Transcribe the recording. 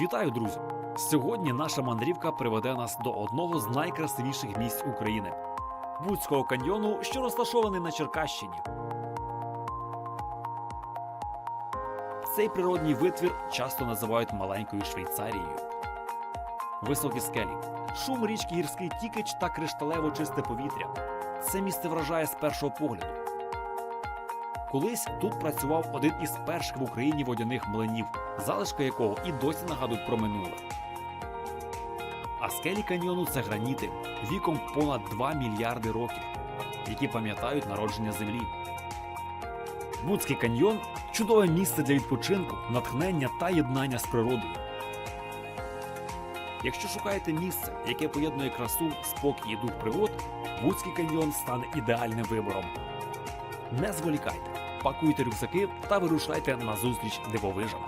Вітаю, друзі! Сьогодні наша мандрівка приведе нас до одного з найкрасивіших місць України Буцького каньйону, що розташований на Черкащині. Цей природній витвір часто називають маленькою Швейцарією. Високі скелі, шум річки Гірський Тікич та кришталево чисте повітря. Це місце вражає з першого погляду. Колись тут працював один із перших в Україні водяних млинів, залишки якого і досі нагадують про минуле. А скелі каньйону це граніти віком понад 2 мільярди років, які пам'ятають народження землі. Буцький каньйон чудове місце для відпочинку, натхнення та єднання з природою. Якщо шукаєте місце, яке поєднує красу, спокій і дух пригод, Буцький каньйон стане ідеальним вибором. Не зволікайте, пакуйте рюкзаки та вирушайте на зустріч дивовижам.